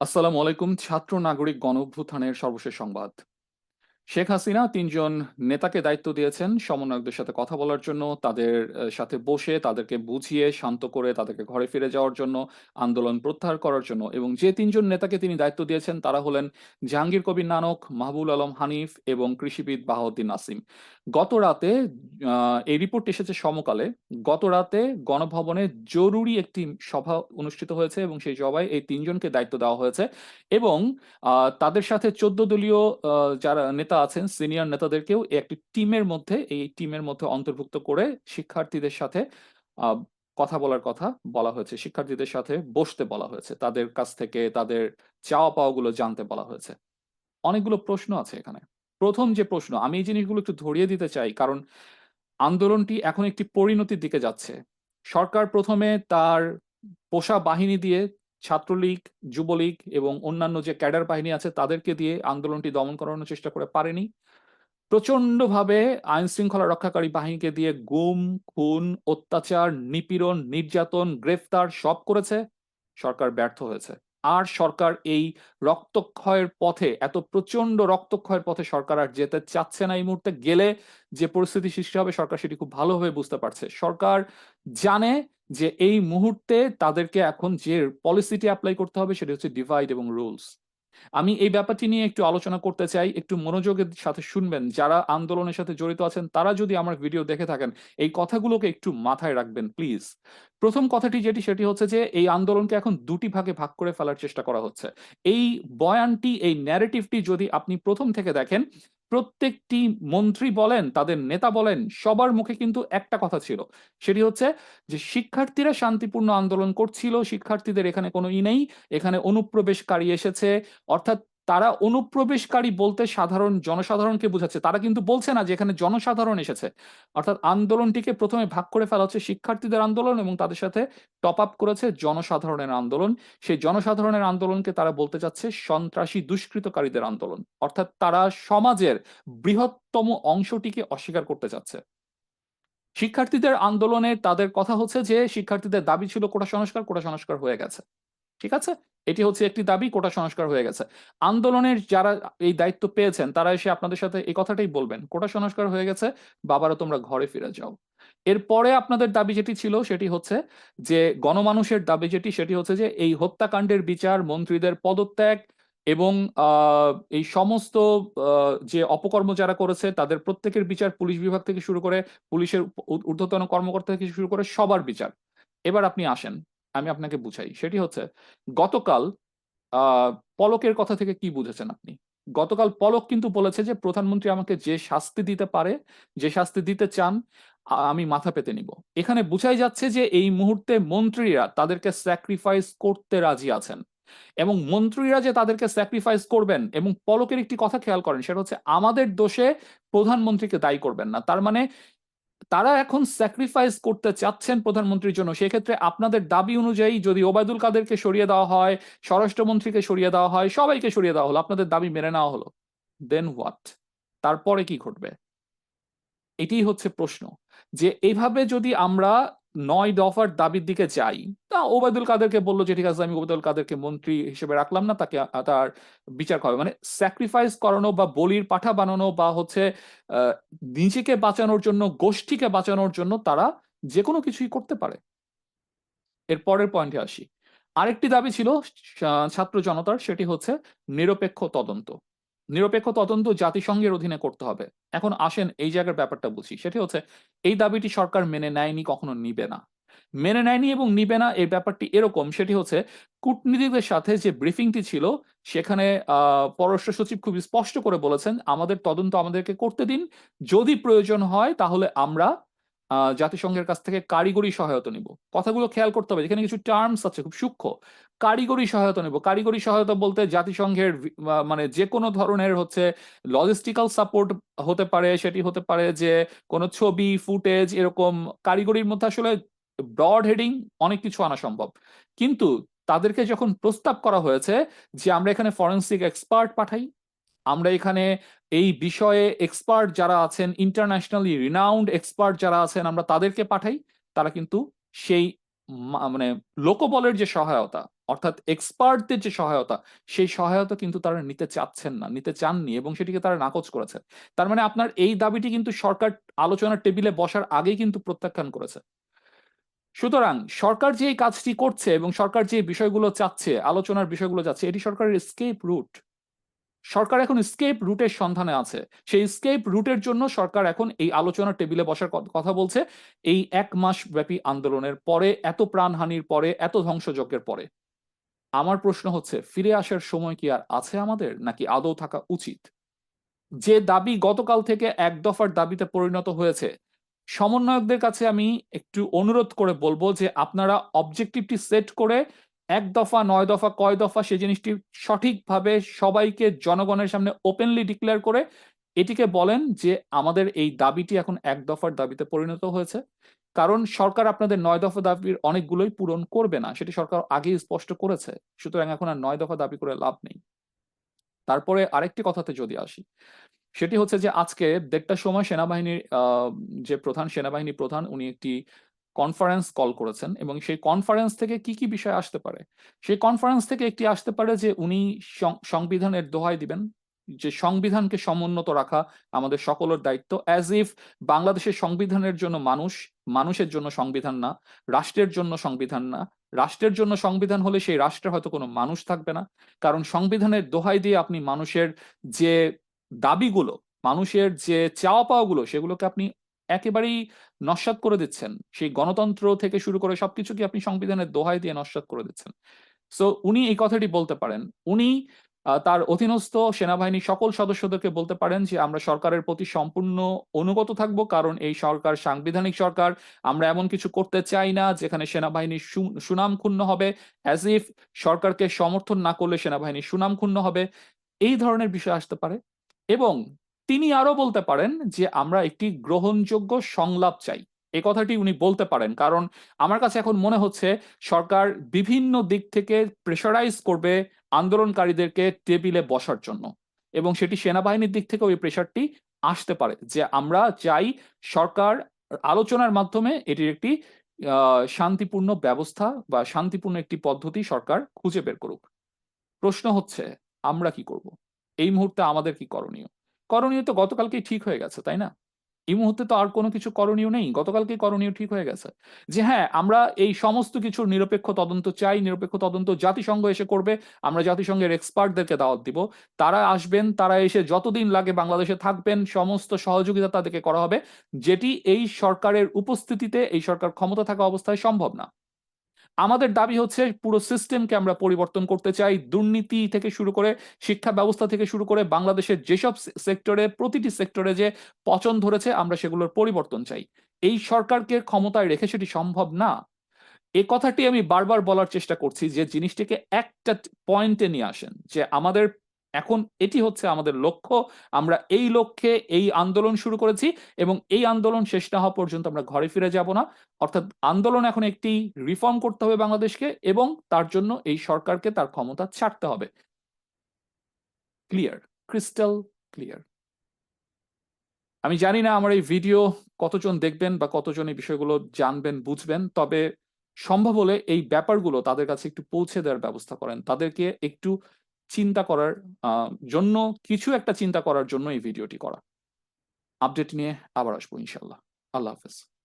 আসসালামু আলাইকুম ছাত্র নাগরিক গণ অভ্যুত্থানের সর্বশেষ সংবাদ। শেখ হাসিনা তিনজন নেতাকে দায়িত্ব দিয়েছেন সমন্বয়কদের সাথে কথা বলার জন্য, তাদের সাথে বসে তাদেরকে বুঝিয়ে, শান্ত করে তাদেরকে ঘরে ফিরে যাওয়ার জন্য, আন্দোলন প্রত্যাহার করার জন্য এবং যে তিনজন নেতাকে তিনি দায়িত্ব দিয়েছেন তারা হলেন জাহাঙ্গীর কবির নানক মাহবুল আলম হানিফ এবং কৃষিবিদ বাহাউদ্দিন নাসিম। গত রাতে এই রিপোর্ট এসেছে সমকালে। গত রাতে গণভবনে জরুরি একটি সভা অনুষ্ঠিত হয়েছে এবং সেই সভায় এই তিনজনকে দায়িত্ব দেওয়া হয়েছে এবং তাদের সাথে চোদ্দ দলীয় যারা নেতা আছেন সিনিয়র নেতাদেরকেও একটি টিমের মধ্যে, এই টিমের মধ্যে অন্তর্ভুক্ত করে শিক্ষার্থীদের সাথে কথা বলার কথা বলা হয়েছে। শিক্ষার্থীদের সাথে বসতে বলা হয়েছে। তাদের কাছ থেকে তাদের চাওয়া পাওয়াগুলো জানতে বলা হয়েছে। অনেকগুলো প্রশ্ন আছে এখানে। প্রথম যে প্রশ্ন, আমি এই জিনিসগুলো একটু ধরিয়ে দিতে চাই, কারণ আন্দোলনটি এখন একটি পরিণতির দিকে যাচ্ছে। সরকার প্রথমে তার পোষা বাহিনী দিয়ে ছাত্রলীগ, যুবলীগ এবং অন্যান্য যে ক্যাডার বাহিনী আছে তাদেরকে দিয়ে আন্দোলনটি দমন করানোর চেষ্টা করে পারেনি। প্রচন্ডভাবে আইন শৃঙ্খলা রক্ষাকারী বাহিনীকে দিয়ে গুম, খুন, অত্যাচার, নিপীড়ন, নির্যাতন, গ্রেফতার সব করেছে। সরকার ব্যর্থ হয়েছে। আর সরকার এই রক্তক্ষয়ের পথে, এত প্রচণ্ড রক্তক্ষয়ের পথে সরকার আর যেতে চাচ্ছে না এই মুহূর্তে, গেলে যে পরিস্থিতি সৃষ্টি হবে, সরকার সেটি খুব ভালোভাবে বুঝতে পারছে। সরকার জানে যে এই মুহূর্তে তাদেরকে এখন যে পলিসিটি অ্যাপ্লাই করতে হবে, সেটি হচ্ছে ডিভাইড এবং রুলস। আমি এই ব্যাপারটি নিয়ে একটু আলোচনা করতে চাই, একটু মনোযোগের সাথে শুনবেন। যারা আন্দোলনের সাথে জড়িত আছেন, তারা যদি আমার ভিডিও দেখে থাকেন, এই কথাগুলোকে একটু মাথায় রাখবেন, প্লিজ। প্রথম কথাটি যেটি, সেটি হচ্ছে যে, এই আন্দোলনকে এখন দুটি ভাগে ভাগ করে ফেলার চেষ্টা করা হচ্ছে। এই বয়ানটি, এই ন্যারেটিভটি যদি আপনি প্রথম থেকে দেখেন প্রত্যেকটি মন্ত্রী বলেন, তাদের নেতা বলেন, সবার মুখে কিন্তু একটা কথা ছিল। সেটি হচ্ছে যে, শিক্ষার্থীরা শান্তিপূর্ণ আন্দোলন করছিল, শিক্ষার্থীদের এখানে কোনো ই নেই, এখানে অনুপ্রবেশকারী এসেছে, অর্থাৎ তারা অনুপ্রবেশকারী বলতে সাধারণ জনসাধারণকে বোঝাচ্ছে। তারা কিন্তু বলছে না যে এখানে জনসাধারণ এসেছে। অর্থাৎ আন্দোলনটিকে প্রথমে ভাগ করে ফেলা হচ্ছে শিক্ষার্থীদের আন্দোলন এবং তাদের সাথে টপ আপ করেছে জনসাধারণের আন্দোলন। সেই জনসাধারণের আন্দোলনকে তারা বলতে চাচ্ছে সন্ত্রাসী দুষ্কৃতকারীদের আন্দোলন। অর্থাৎ তারা সমাজের বৃহত্তম অংশটিকে অস্বীকার করতে চাচ্ছে। শিক্ষার্থীদের আন্দোলনে তাদের কথা হচ্ছে যে, শিক্ষার্থীদের দাবি ছিল কোটা সংস্কার কোটা সংস্কার হয়ে গেছে। ঠিক আছে? এটি হচ্ছে একটি দাবি, কোটা সংস্কার হয়ে গেছে। আন্দোলনের যারা এই দায়িত্ব পেয়েছেন, তারা এসে আপনাদের সাথে এই কথাটাই বলবেন, কোটা সংস্কার হয়ে গেছে, বাবারা তোমরা ঘরে ফিরে যাও। এরপরে আপনাদের দাবি যেটি ছিল, সেটি হচ্ছে যে, গণমানুষের দাবি যেটি, সেটি হচ্ছে যে, এই হত্যাকাণ্ডের বিচার, মন্ত্রীদের পদত্যাগ এবং এই সমস্ত যে অপকর্ম যারা করেছে, তাদের প্রত্যেকের বিচার পুলিশ বিভাগ থেকে শুরু করে, পুলিশের ঊর্ধ্বতন কর্মকর্তা থেকে শুরু করে সবার বিচার। এবার আপনি আসেন। আমি আপনাকে বুঝাই। সেটি হচ্ছে, গতকাল পলকের কথা থেকে কি বুঝেছেন আপনি? গতকাল পলক কিন্তু বলেছে যে, প্রধানমন্ত্রী আমাকে যে শাস্তি দিতে পারে, যে শাস্তি দিতে চান আমি মাথা পেতে নিব। এখানে বুঝাই যাচ্ছে যে, এই মুহূর্তে মন্ত্রীরা তাদেরকে স্যাক্রিফাইস করতে রাজি আছেন। এবং মন্ত্রীরা যে তাদেরকে স্যাক্রিফাইস করবেন এবং পলকের একটি কথা খেয়াল করেন, সেটা হচ্ছে, আমাদের দোষে প্রধানমন্ত্রীকে দায়ী করবেন না। তার মানে তারা এখন স্যাক্রিফাইস করতে চাচ্ছেন প্রধানমন্ত্রীর জন্য। সেক্ষেত্রে আপনাদের দাবি অনুযায়ী যদি ওবায়দুল কাদেরকে সরিয়ে দেওয়া হয়, স্বরাষ্ট্রমন্ত্রীকে সরিয়ে দেওয়া হয়, সবাইকে সরিয়ে দেওয়া হলো। আপনাদের দাবি মেনে নেওয়া হলো। দেন হোয়াট তারপরে কি ঘটবে? এটি হচ্ছে প্রশ্ন। যে এইভাবে যদি আমরা নয় দফার দাবির দিকে যাই, তা ওবায়দুল কাদেরকে বলল যে, ঠিক আছে, আমি ওবায়দুল কাদেরকে মন্ত্রী হিসেবে রাখলাম না, তাকে তার বিচার হবে। মানে স্যাক্রিফাইস করানো বা বলির পাঠা বানানো বা হচ্ছে নিজেকে বাঁচানোর জন্য, গোষ্ঠীকে বাঁচানোর জন্য তারা যে কোনো কিছুই করতে পারে। এর পরের পয়েন্টে আসি। আরেকটি দাবি ছিল ছাত্র জনতার, সেটি হচ্ছে নিরপেক্ষ তদন্ত। নিরপেক্ষ তদন্ত জাতিসংঘের অধীনে করতে হবে। এখন আসেন এই জায়গার ব্যাপারটা বুঝি সেটি হচ্ছে এই দাবিটি সরকার মেনে নেয়নি, কখনো নিবে না। মেনে নেয়নি এবং নিবে না এই ব্যাপারটি এরকম, সেটি হচ্ছে কূটনীতিকদের সাথে যে ব্রিফিংটি ছিল, সেখানে পররাষ্ট্র সচিব খুব স্পষ্ট করে বলেছেন, আমাদের তদন্ত আমাদেরকে করতে দিন, যদি প্রয়োজন হয় তাহলে আমরা জাতিসংঘের কাছ থেকে কারিগরি সহায়তা নিব। কথাগুলো খেয়াল করতে হবে, যেখানে কিছু টার্মস আছে, খুব সূক্ষ্ম। কারিগরি সহায়তা নেব। কারিগরি সহায়তা বলতে জাতিসংঘের মানে যে কোনো ধরনের হচ্ছে লজিস্টিক্যাল সাপোর্ট হতে পারে, সেটি হতে পারে যে কোনো ছবি ফুটেজ এরকম কারিগরির মধ্যে আসলে ব্রড হেডিং অনেক কিছু আনা সম্ভব। কিন্তু তাদেরকে যখন প্রস্তাব করা হয়েছে যে আমরা এখানে ফরেন্সিক এক্সপার্ট পাঠাই, আমরা এখানে এই বিষয়ে এক্সপার্ট যারা আছেন ইন্টারন্যাশনালি রিনাউন্ড এক্সপার্ট যারা আছেন, আমরা তাদেরকে পাঠাই, তারা কিন্তু সেই মানে লোকবলের যে সহায়তা অর্থাৎ এক্সপার্টদের যে সহায়তা, সেই সহায়তা কিন্তু তারা নিতে চাচ্ছেন না, নিতে চাননি এবং সেটিকে তারা নাকচ করেছে। তার মানে আপনার এই দাবিটি কিন্তু সরকার আলোচনার টেবিলে বসার আগেই কিন্তু প্রত্যাখ্যান করেছে। সুতরাং সরকার যে এই কাজটি করছে এবং সরকার যে বিষয়গুলো চাচ্ছে, আলোচনার বিষয়গুলো চাচ্ছে, এটি সরকারের স্কেপ রুট সরকার এখন স্কেপ রুটের সন্ধানে আছে। সেই স্কেপ রুটের জন্য সরকার এখন এই আলোচনার টেবিলে বসার কথা বলছে, এই এক মাস ব্যাপী আন্দোলনের পরে, এত প্রাণহানির পরে, এত ধ্বংসযজ্ঞের পরে। আমার প্রশ্ন হচ্ছে, ফিরে আসার সময় কি আর আছে আমাদের, নাকি আদৌ থাকা উচিত? যে দাবি গতকাল থেকে এক দফার দাবিতে পরিণত হয়েছে, সমন্বয়কদের কাছে আমি একটু অনুরোধ করে বলব যে আপনারা অবজেক্টিভটি সেট করে এক দফা, নয় দফা, কয় দফা সেই জিনিসটি সঠিকভাবে সবাইকে জনগণের সামনে ওপেনলি ডিক্লেয়ার করে এটিকে বলেন যে আমাদের এই দাবিটি এখন এক দফার দাবিতে পরিণত হয়েছে। কারণ সরকার আপনাদের নয় দফা দাবির অনেকগুলোই পূরণ করবে না, সেটি সরকার আগেই স্পষ্ট করেছে। সুতরাং এখন আর নয় দফা দাবি করে লাভ নেই। তারপরে আরেকটি কথাতে যদি আসি, সেটি হচ্ছে যে আজকে দেড়টার সময় সেনাবাহিনীর যে প্রধান, সেনাবাহিনী প্রধান, উনি একটি কনফারেন্স কল করেছেন এবং সেই কনফারেন্স থেকে কি কি বিষয় আসতে পারে? সেই কনফারেন্স থেকে একটি আসতে পারে যে উনি সংবিধানের দোহাই দিবেন। যে সংবিধানকে সমুন্নত রাখা আমাদের সকলের দায়িত্ব অ্যাজ ইফ বাংলাদেশের সংবিধানের জন্য মানুষ, মানুষের জন্য সংবিধান না, রাষ্ট্রের জন্য সংবিধান না। রাষ্ট্রের জন্য সংবিধান হলে সেই রাষ্ট্রে হয়তো কোনো মানুষ থাকবে না। কারণ সংবিধানের দোহাই দিয়ে আপনি মানুষের যে দাবিগুলো, মানুষের যে চাওয়া পাওয়াগুলো, সেগুলোকে আপনি একেবারেই নস্যাৎ করে দিচ্ছেন। সেই গণতন্ত্র থেকে শুরু করে সবকিছুকে আপনি সংবিধানের দোহাই দিয়ে নস্যাৎ করে দিচ্ছেন। সো উনি এই কথাটি বলতে পারেন। উনি তার অধীনস্থ সেনাবাহিনীর সকল সদস্যদেরকে বলতে পারেন যে, আমরা সরকারের প্রতি সম্পূর্ণ অনুগত থাকব, কারণ এই সরকার সাংবিধানিক সরকার। আমরা এমন কিছু করতে চাই না যেখানে সেনাবাহিনীর সুনাম ক্ষুণ্ণ হবে অ্যাজ ইফ সরকারকে সমর্থন না করলে সেনাবাহিনীর সুনাম ক্ষুণ্ণ হবে। এই ধরনের বিষয় আসতে পারে। এবং তিনি আরও বলতে পারেন যে, আমরা একটি গ্রহণযোগ্য সংলাপ চাই। এই কথাটি উনি বলতে পারেন। কারণ আমার কাছে এখন মনে হচ্ছে সরকার বিভিন্ন দিক থেকে প্রেশারাইজ করবে আন্দোলনকারীদেরকে টেবিলে বসার জন্য। এবং সেটি সেনাবাহিনীর দিক থেকে ওই প্রেশারটি আসতে পারে যে আমরা চাই সরকার আলোচনার মাধ্যমে এটির একটি শান্তিপূর্ণ ব্যবস্থা বা শান্তিপূর্ণ একটি পদ্ধতি সরকার খুঁজে বের করুক। প্রশ্ন হচ্ছে, আমরা কি করব? এই মুহূর্তে আমাদের কি করণীয়? করণীয় তো গতকালকেই ঠিক হয়ে গেছে, তাই না? এই মুহূর্তে তো আর কোনো কিছু করণীয় নেই। গতকালকে করণীয় ঠিক হয়ে গেছে। যে হ্যাঁ আমরা এই সমস্ত কিছুর নিরপেক্ষ তদন্ত চাই, নিরপেক্ষ তদন্ত জাতিসংঘ এসে করবে, আমরা জাতিসংঘের এক্সপার্টদেরকে দাওয়াত দিব। তারা আসবেন, তারা এসে যতদিন লাগে বাংলাদেশে থাকবেন, সমস্ত সহযোগিতা তাদেরকে করা হবে, যেটি এই সরকারের উপস্থিতিতে, এই সরকার ক্ষমতা থাকা অবস্থায় সম্ভব না। আমাদের দাবি হচ্ছে পুরো সিস্টেমকে আমরা পরিবর্তন করতে চাই। দুর্নীতি থেকে শুরু করে শিক্ষা ব্যবস্থা থেকে শুরু করে বাংলাদেশের যেসব সেক্টরে প্রতিটি সেক্টরে যে পচন ধরেছে, আমরা সেগুলোর পরিবর্তন চাই। এই সরকারকে ক্ষমতায় রেখে সেটি সম্ভব না। এ কথাটি আমি বারবার বলার চেষ্টা করছি যে জিনিসটিকে একটা পয়েন্টে নিয়ে আসেন, যে আমাদের এখন এটি হচ্ছে আমাদের লক্ষ্য। আমরা এই লক্ষ্যে এই আন্দোলন শুরু করেছি এবং এই আন্দোলন শেষ না হওয়া পর্যন্ত আমরা ঘরে ফিরে যাব না। অর্থাৎ আন্দোলন এখন একটি রিফর্ম করতে হবে বাংলাদেশকে এবং তার জন্য এই সরকারকে তার ক্ষমতা ছাড়তে হবে। ক্লিয়ার ক্রিস্টাল ক্লিয়ার আমি জানি না আমার এই ভিডিও কতজন দেখবেন বা কতজন এই বিষয়গুলো জানবেন, বুঝবেন, তবে সম্ভব হলে এই ব্যাপারগুলো তাদের কাছে একটু পৌঁছে দেওয়ার ব্যবস্থা করেন। তাদেরকে একটু চিন্তা করার জন্য কিছু একটা চিন্তা করার জন্য এই ভিডিওটি করা। আপডেট নিয়ে আবার আসব ইনশাল্লাহ। আল্লাহ হাফেজ।